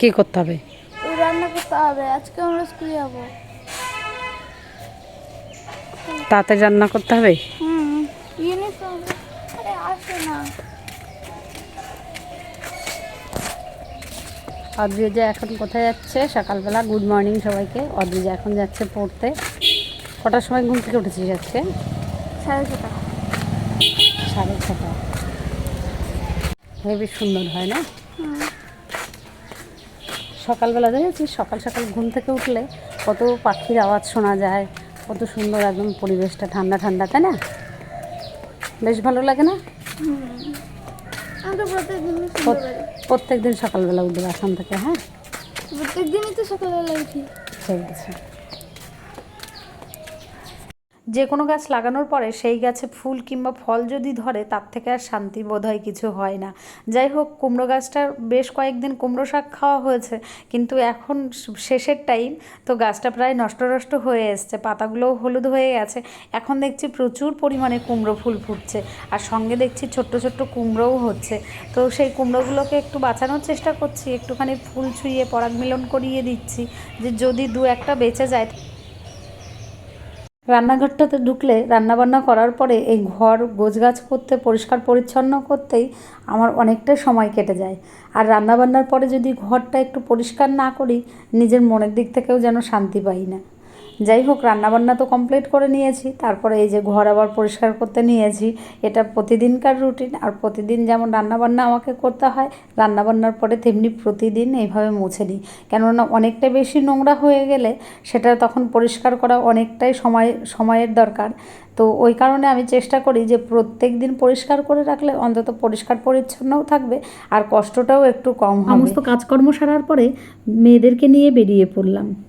কি করতে হবে? রান্না করতে হবে আজকে আমরা স্কুলে যাব। তাতে রান্না করতে হবে? হুম ইউনিফর্ম। আরে আসে না। অদ্রিজা এখন কোথায় যাচ্ছে? সকালবেলা গুড মর্নিং সবাইকে। অদ্রিজা এখন যাচ্ছে পড়তে। কটার সময় ঘুম থেকে উঠেছিস আজকে? সাড়ে ছটা। সাড়ে ছটা। হেবি সুন্দর হয় না? সকালবেলা দেখেছি সকাল সকাল ঘুম থেকে উঠলে কত পাখির আওয়াজ শোনা যায় কত সুন্দর একদম পরিবেশটা ঠান্ডা ঠান্ডা তাই না? বেশ ভালো লাগে না? প্রত্যেক দিন সকালবেলা উঠবে আসাম থেকে হ্যাঁ? প্রত্যেক দিনই তো সকালবেলা উঠি। ঠিক আছে। যে কোনো গাছ লাগানোর পরে সেই গাছে ফুল কিংবা ফল যদি ধরে, তার থেকে আর শান্তি বোধ হয় কিছু হয় না। যাই হোক, কুমড়ো গাছটার বেশ কয়েকদিন কুমড়ো শাক খাওয়া হয়েছে, কিন্তু এখন শেষের টাইম, তো গাছটা প্রায় নষ্ট নষ্ট হয়ে এসছে, পাতাগুলোও হলুদ হয়ে গেছে। এখন দেখছি প্রচুর পরিমাণে কুমড়ো ফুল ফুটছে, আর সঙ্গে দেখছি ছোট্ট ছোট্ট কুমড়োও হচ্ছে। তো সেই কুমড়োগুলোকে একটু বাঁচানোর চেষ্টা করছি, একটুখানি ফুল ছুঁয়ে পরাগ মিলন করিয়ে দিচ্ছি, যে যদি দু একটা বেঁচে যায় রান্নাঘরটাতে ঢুকলে রান্নাবান্না করার পরে এই ঘর, গোছগাছ করতে, পরিষ্কার পরিচ্ছন্ন করতেই আমার অনেকটা সময় কেটে যায়। আর রান্নাবান্নার পরে যদি ঘরটা একটু পরিষ্কার না করি, নিজের মনের দিক থেকেও যেন শান্তি পাই না। যাই হোক রান্নাবান্না তো কমপ্লিট করে নিয়েছি। তারপরে এই যে ঘর আবার পরিষ্কার করতে নিয়েছি। এটা প্রতিদিনকার রুটিন আর প্রতিদিন যেমন রান্নাবান্না আমাকে করতে হয় রান্নাবান্নার পরে তেমনি প্রতিদিন এইভাবে মুছে নিই। কেননা অনেকটা বেশি নোংরা হয়ে গেলে সেটা তখন পরিষ্কার করা অনেকটাই সময় সময়ের দরকার। তো ওই কারণে আমি চেষ্টা করি যে প্রত্যেক দিন পরিষ্কার করে রাখলে অন্তত পরিষ্কার পরিচ্ছন্নও থাকবে আর কষ্টটাও একটু কম হবে। সমস্ত কাজকর্ম সারার পরে মেয়েদেরকে নিয়ে বেরিয়ে পড়লাম।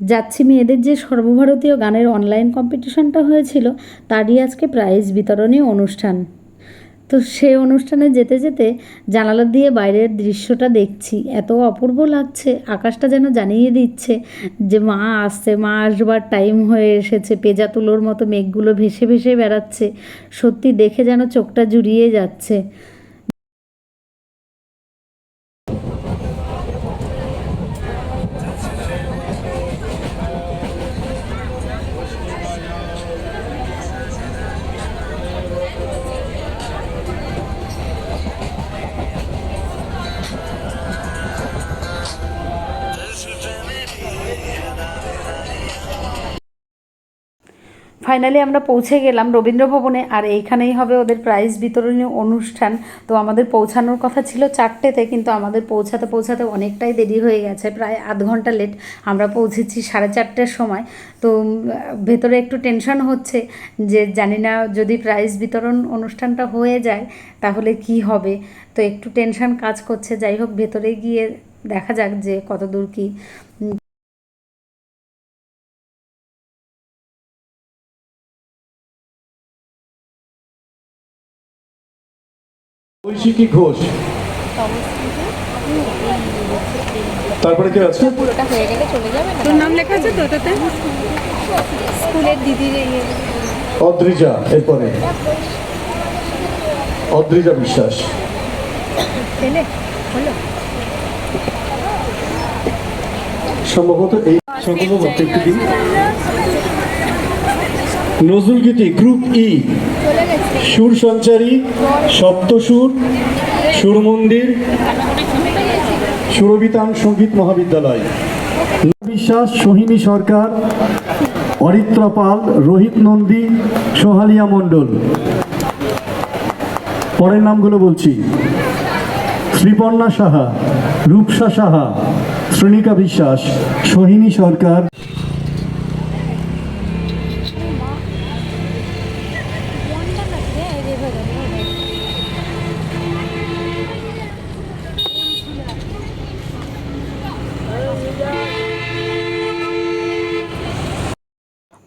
যাচ্ছি মেয়েদের যে সর্বভারতীয় গানের অনলাইন কম্পিটিশনটা হয়েছিল, তারই আজকে প্রাইজ বিতরণী অনুষ্ঠান। তো সে অনুষ্ঠানে যেতে যেতে জানালা দিয়ে বাইরের দৃশ্যটা দেখছি। এত অপূর্ব লাগছে, আকাশটা যেন জানিয়ে দিচ্ছে যে মা আসছে, মা আসবার টাইম হয়ে এসেছে, পেজা তুলোর মতো মেঘগুলো ভেসে ভেসে বেড়াচ্ছে। সত্যি দেখে যেন চোখটা জুড়িয়ে যাচ্ছে। ফাইনালি আমরা পৌঁছে গেলাম রবীন্দ্র ভবনে, আর এইখানেই হবে ওদের প্রাইজ বিতরণী অনুষ্ঠান। তো আমাদের পৌঁছানোর কথা ছিল চারটেতে, কিন্তু আমাদের পৌঁছাতে পৌঁছাতে অনেকটাই দেরি হয়ে গেছে, প্রায় আধ ঘণ্টা লেট আমরা পৌঁছেছি সাড়ে চারটের সময়। তো ভেতরে একটু টেনশন হচ্ছে যে জানি না যদি প্রাইজ বিতরণ অনুষ্ঠানটা হয়ে যায়, তাহলে কি হবে? তো একটু টেনশন কাজ করছে। যাই হোক, ভেতরে গিয়ে দেখা যাক যে কত দূর কি ঐশিকী ঘোষ। তারপরে কে আছে? পুরোটা হয়ে গেলে চলে যাবে তোর নাম লেখা আছে তো ওটাতে? স্কুলের দিদির অদ্রিজা এরপরে। অদ্রিজা বিশ্বাস। সম্ভবত এই সম্ভবত একটু দিন। নজরুল গীতি গ্রুপ ই সুর সঞ্চারী, সপ্তসুর, সুর মন্দির, সুরবিতান সংগীত মহাবিদ্যালয়। বিশ্বাস, সোহিনী সরকার, অরিত্রা পাল, রোহিত নন্দী, সোহালিয়া মণ্ডল। পরের নামগুলো বলছি। শ্রীপর্ণা সাহা, রূপসা সাহা শ্রেণিকা বিশ্বাস, সোহিনী সরকার।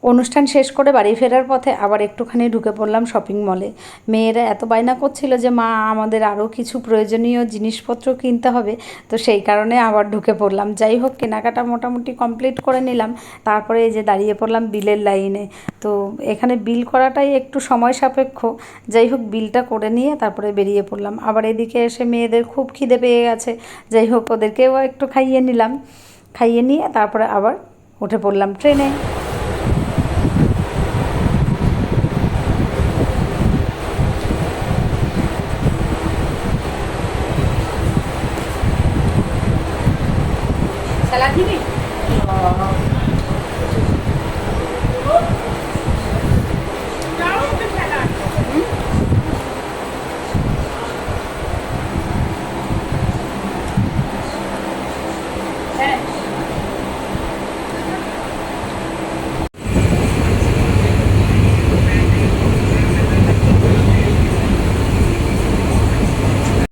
অনুষ্ঠান শেষ করে বাড়ি ফেরার পথে আবার একটুখানি ঢুকে পড়লাম শপিং মলে মেয়েরা এত বায়না করছিল যে, মা, আমাদের আরও কিছু প্রয়োজনীয় জিনিসপত্র কিনতে হবে। তো সেই কারণে আবার ঢুকে পড়লাম। যাই হোক, কেনাকাটা মোটামুটি কমপ্লিট করে নিলাম। তারপরে এই যে দাঁড়িয়ে পড়লাম বিলের লাইনে তো এখানে বিল করাটাই একটু সময় সাপেক্ষ। যাই হোক, বিলটা করে নিয়ে তারপরে বেরিয়ে পড়লাম। আবার এদিকে এসে মেয়েদের খুব খিদে পেয়ে গেছে। যাই হোক, ওদেরকেও একটু খাইয়ে নিলাম। খাইয়ে নিয়ে তারপরে আবার উঠে পড়লাম ট্রেনে ¿Hasta las 9?